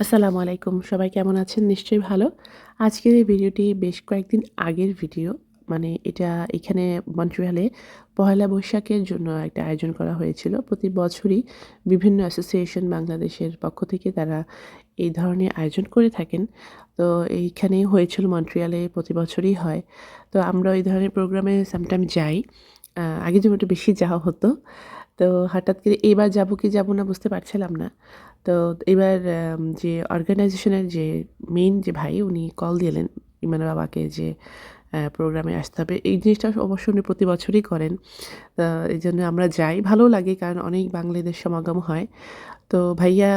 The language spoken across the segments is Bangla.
আসসালামু আলাইকুম। সবাই কেমন আছেন? নিশ্চয়ই ভালো। আজকের এই ভিডিওটি বেশ কয়েকদিন আগের ভিডিও। মানে এটা এখানে মন্ট্রিয়ালে পয়লা বৈশাখের জন্য একটা আয়োজন করা হয়েছিল। প্রতি বছরই বিভিন্ন অ্যাসোসিয়েশন বাংলাদেশের পক্ষ থেকে তারা এই ধরনের আয়োজন করে থাকেন। তো এইখানে হয়েছিল মন্ট্রিয়ালে প্রতি বছরই হয়। তো আমরা এই ধরনের প্রোগ্রামে সামটাইম যাই। আগে যেমন একটু বেশি যাওয়া হতো, তো হঠাৎ করে এবার যাব কি যাব না বুঝতে পারছিলাম না। তো এবার যে অর্গানাইজেশনের যে মেইন যে ভাই, উনি কল দিলেন ইমান বাবাকে যে প্রোগ্রামে আসতে হবে। এই জিনিসটা অবশ্য উনি প্রতি বছরই করেন। তা এই জন্য আমরা যাই। ভালো লাগে কারণ অনেক বাংলাদেশ সমাগম হয়। তো ভাইয়া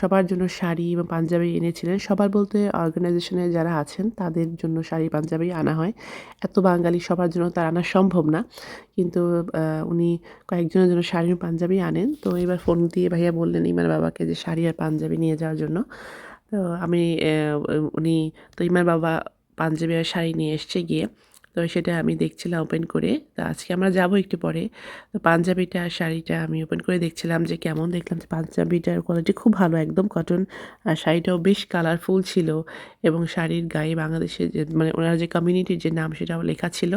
সবার জন্য শাড়ি এবং পাঞ্জাবি এনেছিলেন। সবার বলতে অর্গানাইজেশনে যারা আছেন, তাদের জন্য শাড়ি, পাঞ্জাবি আনা হয়। এত বাঙালি সবার জন্য তার আনা সম্ভব না। কিন্তু উনি কয়েকজনের জন্য শাড়ি পাঞ্জাবি আনেন। তো এবার ফোন দিয়ে ভাইয়া বললেন ইমার বাবাকে যে শাড়ি আর পাঞ্জাবি নিয়ে যাওয়ার জন্য। তো আমি উনি, তো ইমার বাবা পাঞ্জাবি আর শাড়ি নিয়ে এসছে গিয়ে। তো সেটা আমি দেখছিলাম ওপেন করে। তো আজকে আমরা যাব একটু পরে। তো পাঞ্জাবিটা, শাড়িটা আমি ওপেন করে দেখছিলাম যে কেমন দেখলাম যে পাঞ্জাবিটার কোয়ালিটি খুব ভালো, একদম কটন আর শাড়িটাও বেশ কালারফুল ছিল এবং শাড়ির গায়ে বাংলাদেশের যে মানে ওনার যে কমিউনিটির যে নাম সেটাও লেখা ছিল।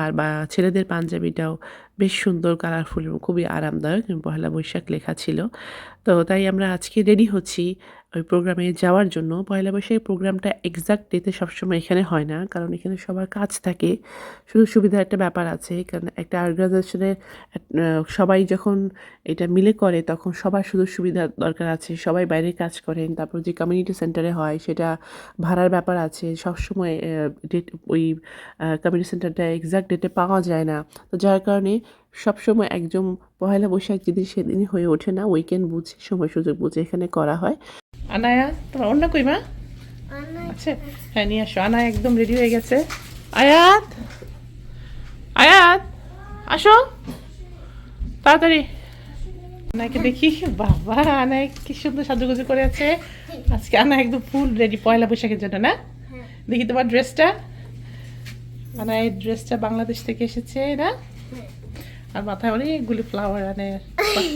আর বা ছেলেদের পাঞ্জাবিটাও বেশ সুন্দর কালারফুল এবং খুবই আরামদায়ক পহেলা বৈশাখ লেখা ছিল। তো তাই আমরা আজকে রেডি হচ্ছি ওই প্রোগ্রামে যাওয়ার জন্য। পয়লা বৈশাখের প্রোগ্রামটা এক্সাক্ট ডেতে সবসময় এখানে হয় না, কারণ এখানে সবার কাজ থাকে। শুধু সুবিধার একটা ব্যাপার আছে, কারণ একটা অর্গানাইজেশনের সবাই যখন এটা মিলে করে, তখন সবার শুধু সুবিধা দরকার আছে। সবাই বাইরে কাজ করেন, তারপর যে কমিউনিটি সেন্টারে হয়, সেটা ভাড়ার ব্যাপার আছে। সবসময় ডেট ওই কমিউনিটি সেন্টারটা এক্সাক্ট ডেটে পাওয়া যায় না। তো যার কারণে সবসময় একদম পয়লা বৈশাখ যেদিন সেদিনই হয়ে ওঠে না উইকেন্ড বুঝে সময় সুযোগ বুঝে এখানে করা হয়। আনায়া তোমার অন্য কই মা? আচ্ছা হ্যাঁ নিয়ে আসো। আনায়া একদম রেডি হয়ে গেছে। আয়াত! আয়াত! আসো। তাড়াতাড়ি। আনাকে দেখি। বাবা আনায় কি সুন্দর সাজুগুজু করে আছে। আজকে আনা একদম ফুল রেডি পয়লা বৈশাখের জন্য না? দেখি তোমার ড্রেসটা আনা এই ড্রেসটা বাংলাদেশ থেকে এসেছে না? আর মাথায় অনেকগুলি ফ্লাওয়ার আনে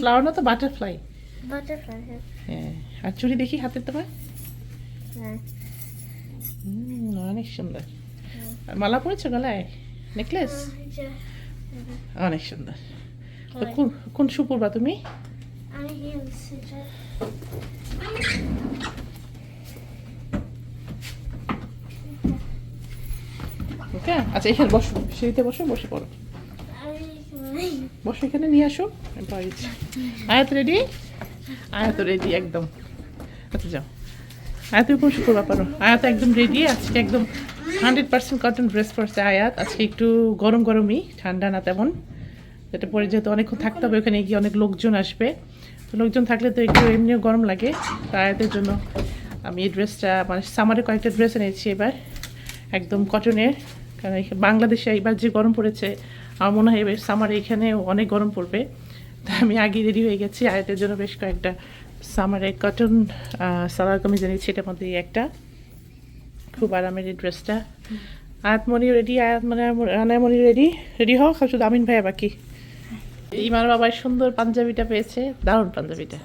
ফ্লাওয়ার না তো বাটারফ্লাই. হ্যাঁ। হ্যাঁ আর চুড়ি দেখি হাতে তোমার? হ্যাঁ। অনেক সুন্দর। আর মালা পরেছো গলায়? নেকলেস অনেক সুন্দর। কোন কোন শু পরবা তুমি ওকে? আচ্ছা এখানে বসো। সিঁড়িতে বসো বসে পড়ো। বসো এখানে, নিয়ে আসো। আয়াত রেডি আয়াত রেডি একদম। আচ্ছা যাও। আয়াত কোন শু করবা পারো আয়াত একদম রেডি আজকে একদম হান্ড্রেড পার্সেন্ট কটন ড্রেস পরছে আয়াত। আজকে একটু গরম গরমই, ঠান্ডা না তেমন। এটা পরে যেহেতু অনেকক্ষণ থাকতে হবে, ওখানে গিয়ে অনেক লোকজন আসবে। তো লোকজন থাকলে তো একটু এমনিও গরম লাগে। তো আয়াতের জন্য আমি এই ড্রেসটা মানে সামারে কয়েকটা ড্রেস এনেছি এবার, একদম কটনের কারণ বাংলাদেশে এবার যে গরম পড়েছে আমার মনে হয় এবার সামারে এখানে অনেক গরম পড়বে। তাই আমি আগে রেডি হয়ে গেছি আয়াতের জন্য বেশ কয়েকটা সামারে কটন সালোয়ার কামিজ এনেছি এটার মধ্যে একটা। খুব আরামের এই ড্রেসটা আয়াতমণি রেডি আয়াত আয়াতমণি আনায়মণি রেডি রেডি হও খালি শুধু আমিন ভাইয়া বাকি। ইমার বাবার সুন্দর পাঞ্জাবিটা পেয়েছে দারুণ পাঞ্জাবিটা।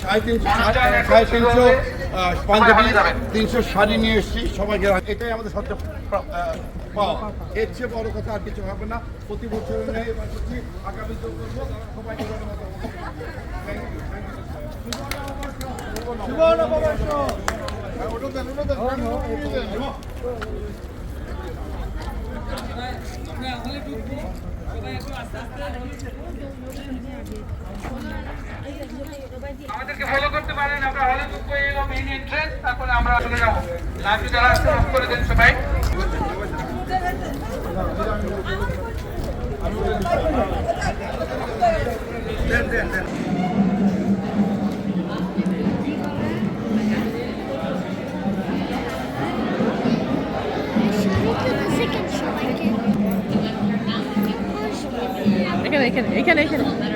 সাড়ে তিনশো সাড়ে তিনশো পাঞ্জাবি তিনশো শাড়ি নিয়ে এসেছি সবাইকে এটাই আমাদের সবচেয়ে পাওয়া। এর চেয়ে বড় কথা আর কিছু হবে না। প্রতি বছর আগামী সবাইকে। হ্যাঁ, ওটা দেন, ওটা দেন। আমাদেরকে ফলো করতে পারেন, আমরা হলে ঢুকবো এই হলো মেইন এন্ট্রেন্স তারপরে আমরা চলে যাব। লাইভে যারা আসছেন অফ করে দেন সবাই। সেকেন্ড সবাইকে এখানে এখানে এখানে।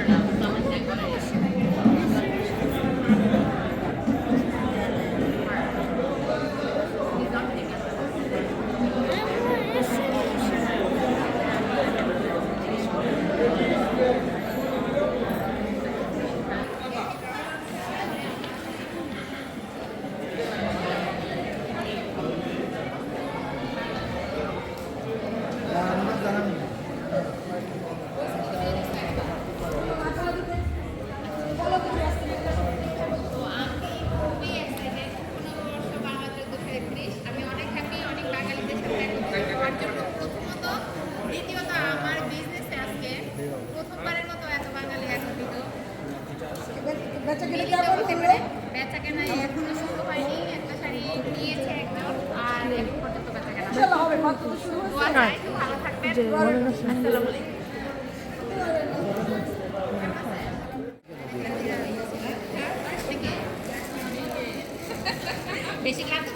বেশি খাচ্ছে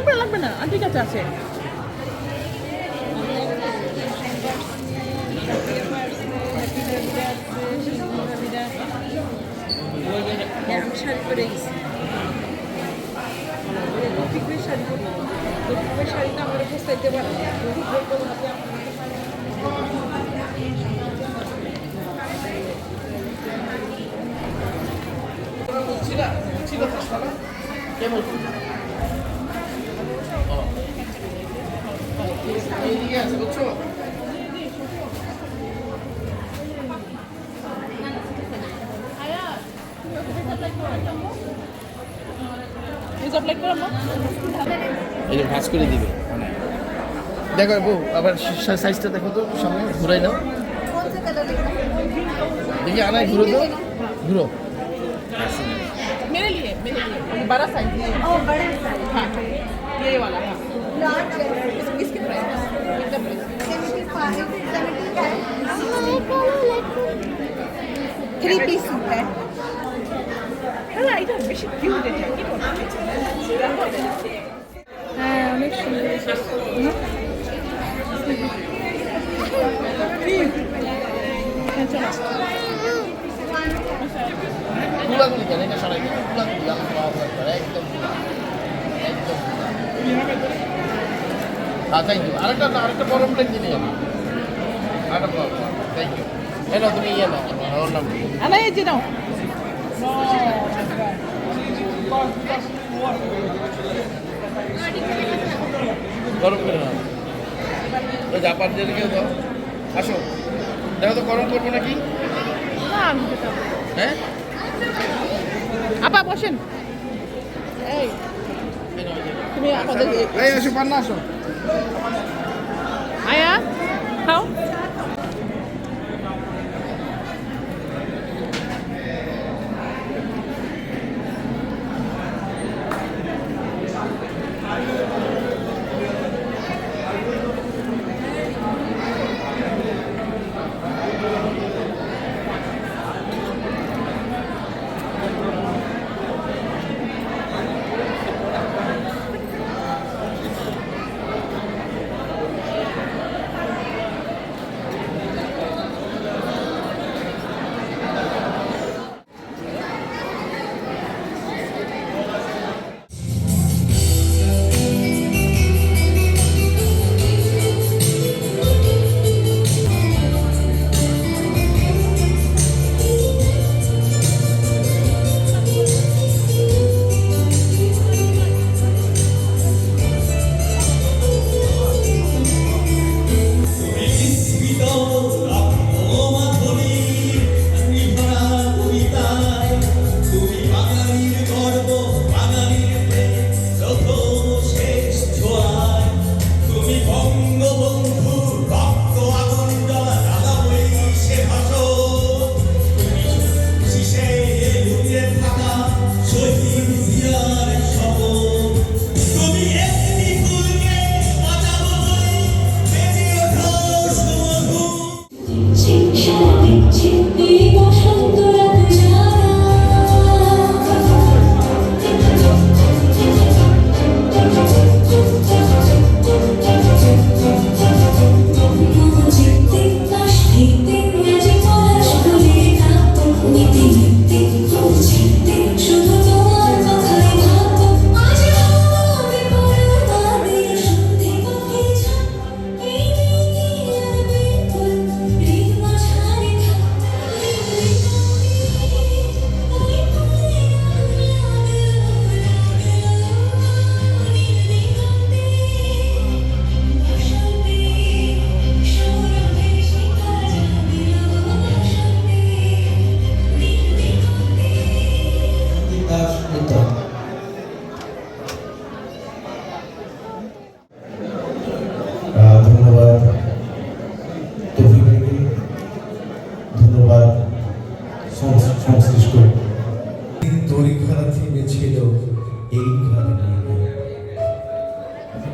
লাগবে না লাগবে না। আন্টির কাছে আছে আমি শাড়ি পরে গেছি। রফিকের শাড়ি পরবো। রফিকের শাড়িটা আমার উপর চাইতে পারে রফিক বলব হাতে রিজার্ভ লাইক করো এই যে ভাঁজ করে দিবে দেখো বউ আবার সা- সাইজটা দেখো তো সামনে ঘুরাই দাও দেখি আনায় ঘুরো তো ঘুরো मेरे लिए मेरे लिए बड़ा साइज ओ बड़ा साइज हाँ ये वाला हाँ लार्ज इस- इसकी प्राइस कितना प्राइस सेवेंटी फाइव सेवेंटी का है थ्री पीस सूट है হ্যাঁ এটা বেশি কিউট এটা কি বলবো হ্যাঁ অনেক থ্যাংক ইউ আরেকটা আরেকটা বড় প্লেট দিলে আমি আরেকটা বড় থ্যাংক ইউ এটা তুমি ইয়ে নাও আমার নাম কি? এই যে নাও। গরম করে নাও। ওই জাপান যেদিকে দাও। আসো। দেখো তো গরম করব নাকি? না। হ্যাঁ? আপা বসেন। এই তুমি আমাদের এই আসো পান্না আসো। আয়া খাও।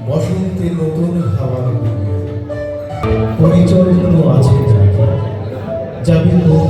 বসন্তে নতুন হাওয়ার বয়ে। পরিচয় কোনো আছে যাবে কোথায়